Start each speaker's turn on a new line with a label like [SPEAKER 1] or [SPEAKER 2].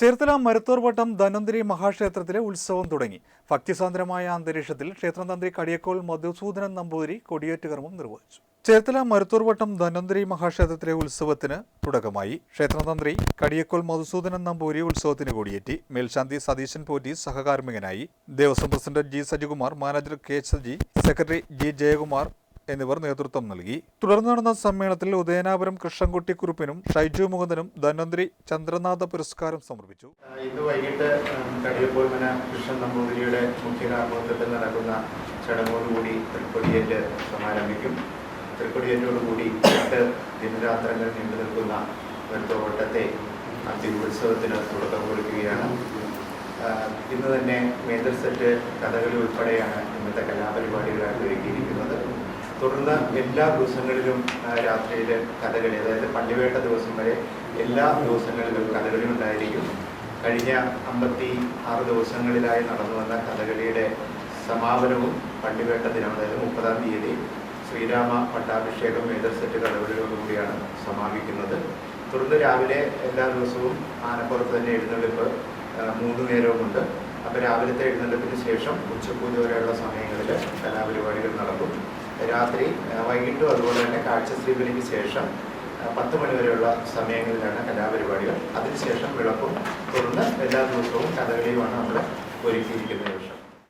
[SPEAKER 1] ചേർത്തല മരുത്തോർവട്ടം ധനന്തിരി മഹാക്ഷേത്രത്തിലെ ഉത്സവം തുടങ്ങി. ഭക്തിസാന്ദ്രമായ അന്തരീക്ഷത്തിൽ ക്ഷേത്രതന്ത്രി കടിയക്കോൾ മധുസൂദനൻ നമ്പൂതിരി കൊടിയേറ്റ് കർമ്മം നിർവഹിച്ചു. ചേർത്തല മരുത്തോർവട്ടം ധനന്തിരി മഹാക്ഷേത്രത്തിലെ ഉത്സവത്തിന് തുടക്കമായി. ക്ഷേത്രതന്ത്രി കടിയക്കോൾ മധുസൂദനൻ നമ്പൂരി ഉത്സവത്തിന് കൊടിയേറ്റി. മേൽശാന്തി സതീശൻ പോറ്റി സഹകാർമ്മികനായി. Devaswom president G Sajikumar manager K Saji secretary G Jayakumar എന്നിവർ നേതൃത്വം നൽകി. തുടർന്ന് നടന്ന സമ്മേളനത്തിൽ ഉദയനാപുരം കൃഷ്ണൻകുട്ടി കുറുപ്പിനും ഷൈജു മുകുന്ദനും ധന്വന്തരി ചന്ദ്രനാഥ പുരസ്കാരം സമർപ്പിച്ചു.
[SPEAKER 2] ഇന്ന് വൈകിട്ട് കടിയപ്പോൽമന കൃഷ്ണൻ നമ്പൂതിരിയുടെ മുഖ്യ കാർമ്മത്വത്തിൽ നടക്കുന്ന ചടങ്ങോടുകൂടി തൃക്കൊടിയേറ്റ് സമാരംഭിക്കും. തൃക്കൊടിയേറ്റോടുകൂടി എട്ട് ദിനരാത്രങ്ങൾ നീണ്ടു നിൽക്കുന്ന വെറുത്തോട്ടത്തെ ഉത്സവത്തിന് തുടക്കം കുറിക്കുകയാണ്. ഇന്ന് തന്നെ മേജർ സെറ്റ് കഥകളി ഉൾപ്പെടെയാണ് ഇന്നത്തെ കലാപരിപാടികളായിട്ട് ഒരുക്കിയിരിക്കുന്നത് തുടർന്ന് എല്ലാ ദിവസങ്ങളിലും രാത്രിയിൽ കഥകളി അതായത് പള്ളിവേട്ട ദിവസം വരെ എല്ലാ ദിവസങ്ങളിലും കഥകളി ഉണ്ടായിരിക്കും. കഴിഞ്ഞ അമ്പത്തി ആറ് ദിവസങ്ങളിലായി നടന്നു വന്ന കഥകളിയുടെ സമാപനവും പള്ളിവേട്ട ദിനം അതായത് മുപ്പതാം തീയതി ശ്രീരാമ പട്ടാഭിഷേകം മേജർ സെറ്റ് കഥകളിയോടുകൂടിയാണ് സമാപിക്കുന്നത്. തുടർന്ന് രാവിലെ എല്ലാ ദിവസവും ആനപ്പുറത്ത് തന്നെ എഴുന്നള്ളിപ്പ് മൂന്ന് നേരവുമുണ്ട്. അപ്പോൾ രാവിലത്തെ എഴുന്നള്ളിപ്പിന് ശേഷം ഉച്ചപൂജ വരെയുള്ള സമയങ്ങളിൽ കലാപരിപാടികൾ നടക്കും. രാത്രി വൈകിട്ടും അതുപോലെ തന്നെ കാഴ്ചശ്രീബലിക്ക് ശേഷം ആ, പത്ത് മണിവരെയുള്ള സമയങ്ങളിലാണ് കലാപരിപാടികൾ. അതിനുശേഷം വിളക്കും തുടർന്ന് എല്ലാ ദിവസവും കഥകളിയുമാണ് നമ്മൾ ഒരുക്കിയിരിക്കുന്ന ദിവസം